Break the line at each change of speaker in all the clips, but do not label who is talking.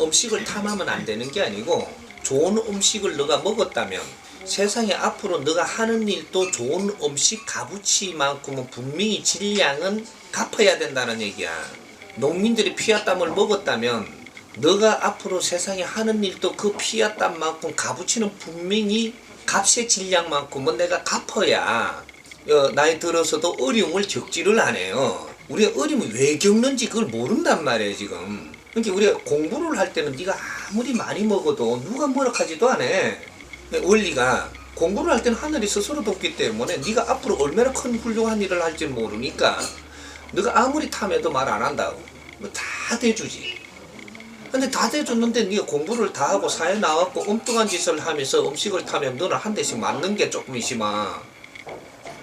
음식을 탐하면 안 되는 게 아니고 좋은 음식을 너가 먹었다면 세상에 앞으로 너가 하는 일도 좋은 음식 값어치만큼은 분명히 질량은 갚아야 된다는 얘기야. 농민들이 피와 땀을 먹었다면 너가 앞으로 세상에 하는 일도 그 피와 땀만큼 값어치는 분명히 값의 질량만큼은 내가 갚아야 어, 나이 들어서도 어려움을 겪지를 안 해요. 우리가 어려움을 왜 겪는지 그걸 모른단 말이에요 지금. 그러니까 우리가 공부를 할 때는 네가 아무리 많이 먹어도 누가 뭐라 하지도 않아. 원리가 공부를 할 때는 하늘이 스스로 돕기 때문에 네가 앞으로 얼마나 큰 훌륭한 일을 할지 모르니까 네가 아무리 탐해도 말 안 한다고. 뭐 다 대주지. 근데 다 대줬는데 네가 공부를 다 하고 사회 나왔고 엉뚱한 짓을 하면서 음식을 타면 너는 한 대씩 맞는 게 조금 이시마.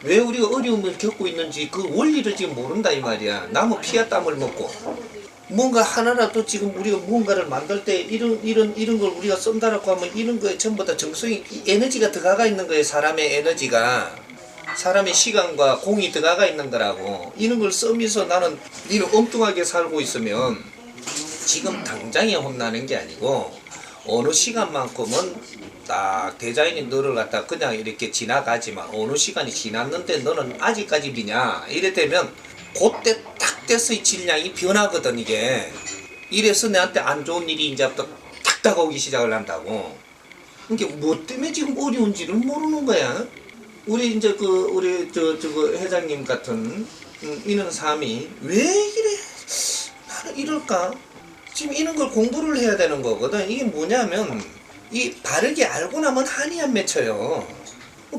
왜 우리가 어려움을 겪고 있는지 그 원리를 지금 모른다 이 말이야. 남은 피와 땀을 먹고 뭔가 하나라도 지금 우리가 뭔가를 만들 때 이런 이런 이런 걸 우리가 쓴다라고 하면 이런 거에 전부 다 정성이 이 에너지가 들어가 있는 거예요. 사람의 에너지가 사람의 시간과 공이 들어가 있는 거라고 이런 걸 쓰면서 나는 이런 엉뚱하게 살고 있으면 지금 당장에 혼나는 게 아니고 어느 시간만큼은 딱 대자인이 너를 갖다 그냥 이렇게 지나가지만 어느 시간이 지났는데 너는 아직까지 미냐 이래 되면 그때 딱 돼서 질량이 변하거든 이게. 이래서 내한테 안 좋은 일이 이제부터 탁 다가오기 시작을 한다고. 이게 뭐 때문에 지금 어려운지를 모르는 거야. 우리 이제 그 우리 저 저거 회장님 같은 음, 이런 삶이 왜 이래? 나는 이럴까? 지금 이런 걸 공부를 해야 되는 거거든. 이게 뭐냐면 이 바르게 알고 나면 한이 안 맺혀요.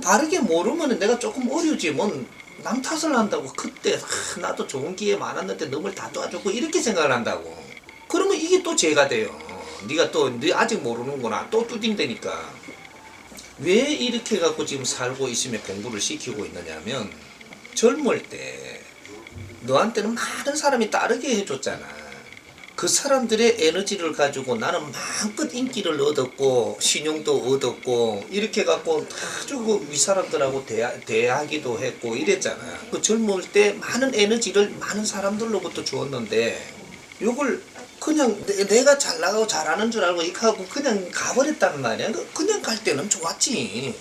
바르게 모르면 내가 조금 어려지. 뭔 남 탓을 한다고 그때 아, 나도 좋은 기회 많았는데 너를 다 도와주고 이렇게 생각을 한다고. 그러면 이게 또 죄가 돼요. 네가 또 네 아직 모르는구나 또 뚜딩되니까 왜 이렇게 갖고 지금 살고 있으면 공부를 시키고 있느냐면 젊을 때 너한테는 많은 사람이 따르게 해줬잖아. 그 사람들의 에너지를 가지고 나는 마음껏 인기를 얻었고 신용도 얻었고 이렇게 갖고 아주 그 윗사람들하고 대하, 대하기도 했고 이랬잖아. 그 젊을 때 많은 에너지를 많은 사람들로부터 주었는데 요걸 그냥 내, 가잘 나가고 잘하는 줄 알고 이렇게 하고 그냥 가버렸단 말이야. 그- 그냥 갈 때는 좋았지.